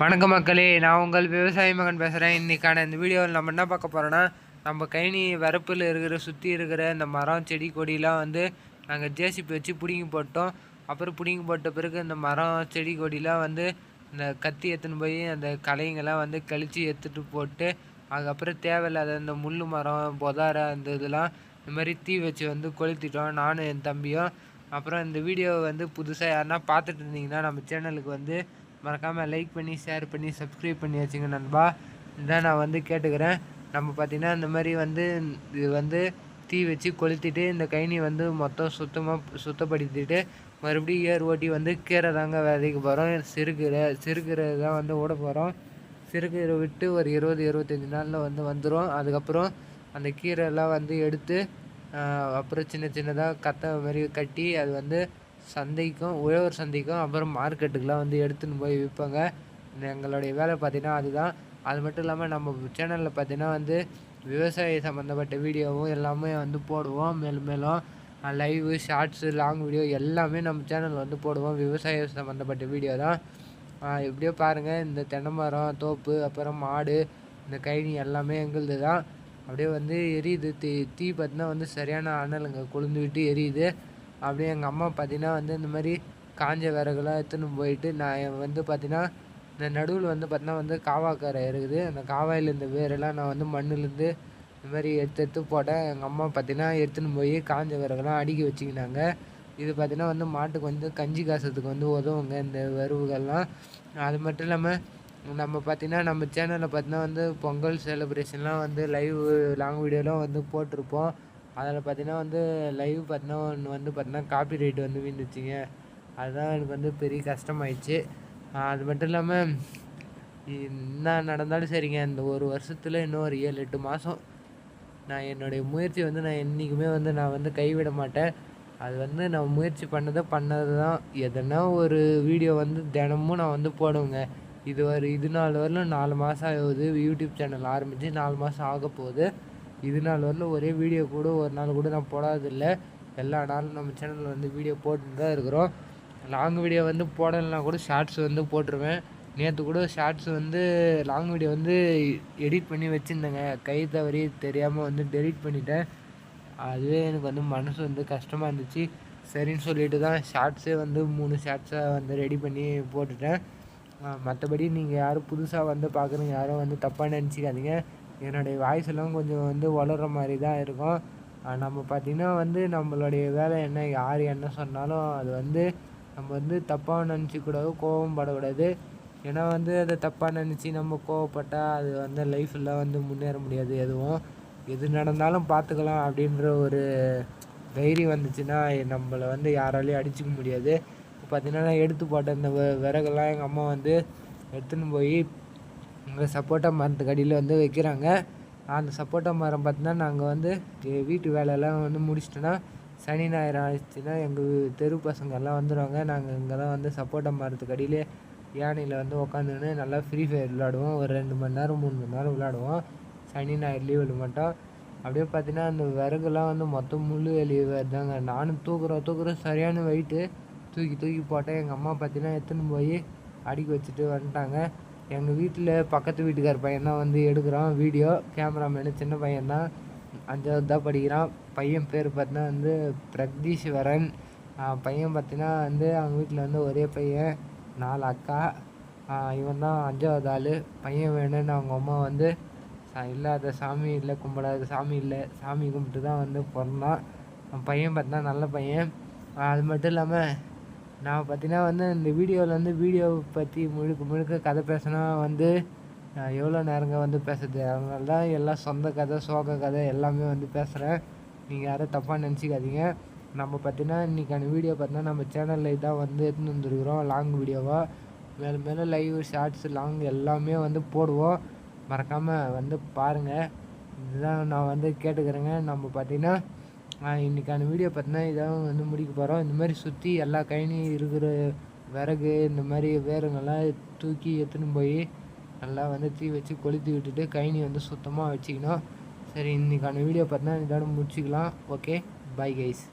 வணக்கம் மக்களே நான் உங்கள் விவசாய மகன் பேசுகிறேன் இன்றைக்கான இந்த வீடியோவில் நம்ம என்ன பார்க்க போகிறோன்னா நம்ம கைனி வரப்பில் இருக்கிற சுற்றி இருக்கிற இந்த மரம் செடி கொடிலாம் வந்து நாங்கள் ஜேசிபி வச்சு பிடுங்கி போட்டோம். அப்புறம் பிடுங்கி போட்ட பிறகு இந்த மரம் செடி கொடிலாம் வந்து இந்த கத்தி எடுத்துன்னு போய் அந்த கலைங்கெல்லாம் வந்து கழித்து எடுத்துகிட்டு போட்டு அதுக்கப்புறம் தேவையில்லாத இந்த முள் மரம் பொதார அந்த இதெல்லாம் இந்த மாதிரி தீ வச்சு வந்து கொளுத்திட்டோம் நானும் என் தம்பியும். அப்புறம் இந்த வீடியோவை வந்து புதுசாக யாருன்னா பார்த்துட்டு இருந்தீங்கன்னா நம்ம சேனலுக்கு வந்து மறக்காமல் லைக் பண்ணி ஷேர் பண்ணி சப்ஸ்கிரைப் பண்ணி வச்சுங்க நண்பா. இதான் நான் வந்து கேட்டுக்கிறேன். நம்ம பார்த்திங்கன்னா இந்த மாதிரி வந்து இது வந்து தீ வச்சு கொளுத்திட்டு இந்த கைனி வந்து மொத்தம் சுத்தமாக சுத்தப்படுத்திட்டு மறுபடியும் ஏர் ஓட்டி வந்து கீரை தாங்க விதைக்க போகிறோம் சிறுகீரை சிறுகீரை தான் வந்து ஓட போகிறோம் சிறுகீரை விட்டு ஒரு இருபது இருபத்தஞ்சி நாளில் வந்து வந்துடும் அதுக்கப்புறம் அந்த கீரைலாம் வந்து எடுத்து அப்புறம் சின்ன சின்னதாக கத்த மாதிரி கட்டி அது வந்து சந்தைக்கும் உழவர் சந்தைக்கும் அப்புறம் மார்க்கெட்டுக்கெலாம் வந்து எடுத்துன்னு போய் விற்பாங்க. எங்களுடைய வேலை பார்த்திங்கன்னா அதுதான். அது மட்டும் இல்லாமல் நம்ம சேனலில் பார்த்திங்கன்னா வந்து விவசாய சம்மந்தப்பட்ட வீடியோவும் எல்லாமே வந்து போடுவோம். மேலும் மேலும் லைவு ஷார்ட்ஸு லாங் வீடியோ எல்லாமே நம்ம சேனலில் வந்து போடுவோம். விவசாய சம்மந்தப்பட்ட வீடியோ தான். எப்படியோ பாருங்கள் இந்த தென்னை மரம் தோப்பு அப்புறம் மாடு இந்த கைனி எல்லாமே எங்களுது தான். அப்படியே வந்து எரியுது. தீ தீ பார்த்தினா வந்து சரியான அனலுங்க. கொழுந்து விட்டு எரியுது. அப்படியே எங்கள் அம்மா பார்த்தீங்கன்னா வந்து இந்த மாதிரி காஞ்ச விறகுலாம் எடுத்துன்னு போயிட்டு நான் வந்து பார்த்தீங்கன்னா இந்த நடுவில் வந்து பார்த்தீங்கன்னா வந்து காவாக்கரை இருக்குது. அந்த காவாயில் இந்த வேரெல்லாம் நான் வந்து மண்ணுலேருந்து இந்த மாதிரி எடுத்து எடுத்து போட்டேன். எங்கள் அம்மா பார்த்தீங்கன்னா எடுத்துன்னு போய் காஞ்ச விறகுலாம் அடுக்கி வச்சுக்கினாங்க. இது பார்த்திங்கன்னா வந்து மாட்டுக்கு வந்து கஞ்சி காசத்துக்கு வந்து உதவுங்க இந்த வருவுகள்லாம் அது மட்டும் இல்லாமல் நம்ம பார்த்தீங்கன்னா நம்ம சேனலில் பார்த்தீங்கன்னா வந்து பொங்கல் செலிப்ரேஷன்லாம் வந்து லைவ் லாங் வீடியோலாம் வந்து போட்டிருப்போம். அதில் பார்த்தீங்கன்னா வந்து லைவ் பார்த்தீங்கன்னா ஒன்று வந்து பார்த்தீங்கன்னா காப்பி ரைட் வந்து விழுந்துச்சுங்க அதுதான் எனக்கு வந்து பெரிய கஷ்டமாயிடுச்சு. அது மட்டும் இல்லாமல் என்ன நடந்தாலும் சரிங்க. இந்த ஒரு வருஷத்தில் இன்னும் ஒரு ஏழு எட்டு மாதம் நான் என்னுடைய முயற்சி வந்து நான் என்றைக்குமே வந்து நான் வந்து கைவிட மாட்டேன். அது வந்து நான் முயற்சி பண்ணதை பண்ணது தான் எதனா ஒரு வீடியோ வந்து தினமும் நான் வந்து போடுவேங்க. இது ஒரு இது நாள் வரலும் நாலு மாதம் ஆகுது. யூடியூப் சேனல் ஆரம்பித்து நாலு மாதம் ஆக போகுது இது நாள் வரலும் ஒரே வீடியோ கூட ஒரு நாள் கூட நான் போடாதில்லை எல்லா நாளும் நம்ம சேனலில் வந்து வீடியோ போட்டு தான் இருக்கிறோம். லாங் வீடியோ வந்து போடலைன்னா கூட ஷார்ட்ஸ் வந்து போட்டுருவேன். நேற்று கூட ஷார்ட்ஸ் வந்து லாங் வீடியோ வந்து எடிட் பண்ணி வச்சுருந்தேங்க. கை தவறி தெரியாமல் வந்து டெலிட் பண்ணிட்டேன். அதுவே எனக்கு வந்து மனசு வந்து கஷ்டமாக இருந்துச்சு. சரின்னு சொல்லிட்டு தான் ஷார்ட்ஸே வந்து மூணு ஷார்ட்ஸாக வந்து ரெடி பண்ணி போட்டுட்டேன். மற்றபடி நீங்கள் யாரும் புதுசாக வந்து பார்க்குறீங்க யாரும் வந்து தப்பாக நினச்சிக்காதீங்க. என்னுடைய வாய்ஸ் எல்லாம் கொஞ்சம் வந்து வளர்கிற மாதிரி தான் இருக்கும். நம்ம பார்த்திங்கன்னா வந்து நம்மளுடைய வேலை என்ன யார் என்ன சொன்னாலும் அது வந்து நம்ம வந்து தப்பாக நினச்சிக்கூடாது கோபம் படக்கூடாது. ஏன்னா வந்து அதை தப்பாக நினச்சி நம்ம கோவப்பட்டால் அது வந்து லைஃப்பில் வந்து முன்னேற முடியாது எதுவும். எது நடந்தாலும் பார்த்துக்கலாம் அப்படின்ற ஒரு தைரியம் வந்துச்சுன்னா நம்மளை வந்து யாராலையும் அடிச்சுக்க முடியாது. இப்போ பார்த்திங்கன்னா எடுத்து போட்ட இந்த விறகெல்லாம் எங்கள் அம்மா வந்து எடுத்துன்னு போய் இங்கே சப்போட்டா மரத்துக்கு அடியில் வந்து வைக்கிறாங்க. அந்த சப்போட்டா மரம் பார்த்தீங்கன்னா நாங்கள் வந்து வீட்டு வேலையெல்லாம் வந்து முடிச்சிட்டோன்னா சனி ஞாயிறு ஆயிடுச்சுன்னா எங்கள் தெரு பசங்கள்லாம் வந்துடுவாங்க நாங்கள் இங்கே தான் வந்து சப்போட்டா மரத்துக்கு அடியிலே யானையில் வந்து உக்காந்துன்னு நல்லா ஃப்ரீ ஃபயர் விளாடுவோம் ஒரு ரெண்டு மணி நேரம் மூணு மணி நேரம் விளாடுவோம் சனி ஞாயிறு லீவில் மட்டும். அப்படியே பார்த்தீங்கன்னா அந்த விறகுலாம் வந்து மொத்தம் முள் வெளியே வருதாங்க நானும் தூக்குறோம் தூக்குறோம் சரியான வெயிட்டு தூக்கி தூக்கி போட்டேன். எங்கள் அம்மா பார்த்தீங்கன்னா எடுத்துன்னு போய் அடிக்க வச்சுட்டு வந்துட்டாங்க. எங்கள் வீட்டில் பக்கத்து வீட்டுக்கார் பையன் தான் வந்து எடுக்கிறான். வீடியோ கேமராமேனு சின்ன பையன் தான் அஞ்சாவது தான் படிக்கிறான். பையன் பேர் பார்த்தீங்கன்னா வந்து பிரக்தீஸ்வரன். பையன் பார்த்தீங்கன்னா வந்து அவங்க வீட்டில் வந்து ஒரே பையன் நாலு அக்கா. இவன் தான் அஞ்சாவது ஆள். பையன் வேணும்னு அவங்க அம்மா வந்து இல்லாத சாமி இல்லை கும்பிடாத சாமி இல்லை சாமி கும்பிட்டு தான் வந்து பிறந்தான். பையன் பார்த்தா நல்ல பையன். அது மட்டும் இல்லாமல் நான் பார்த்தீங்கன்னா வந்து இந்த வீடியோவில் வந்து வீடியோ பற்றி முழுக்க முழுக்க கதை பேசினா வந்து எவ்வளோ நேரங்க வந்து பேசுறது? அதனால தான் எல்லாம் சொந்த கதை சோக கதை எல்லாமே வந்து பேசுகிறேன் நீங்கள் யாரும் தப்பாக நினச்சிக்காதீங்க. நம்ம பார்த்தீங்கன்னா இன்றைக்கான வீடியோ பார்த்தீங்கன்னா நம்ம சேனலில் இதான் வந்து எடுத்துன்னு வந்துருக்குறோம் லாங் வீடியோவாக மேலே மேலே லைவ் ஷார்ட்ஸ் லாங் எல்லாமே வந்து போடுவோம். மறக்காமல் வந்து பாருங்கள் இதுதான் நான் வந்து கேட்டுக்கிறேங்க. நம்ம பார்த்திங்கன்னா இன்றைக்கான வீடியோ பார்த்தீங்கன்னா இதான் வந்து முடிக்க போகிறோம் இந்த மாதிரி சுற்றி எல்லா கழனியும் இருக்கிற விறகு இந்த மாதிரி வேருங்கெல்லாம் தூக்கி எடுத்துன்னு போய் நல்லா வந்து தீ வச்சு கொளுத்தி விட்டுட்டு கழனி வந்து சுத்தமாக வச்சுக்கணும். சரி இன்றைக்கான வீடியோ பார்த்தீங்கன்னா இதோட முடிச்சுக்கலாம். Okay bye guys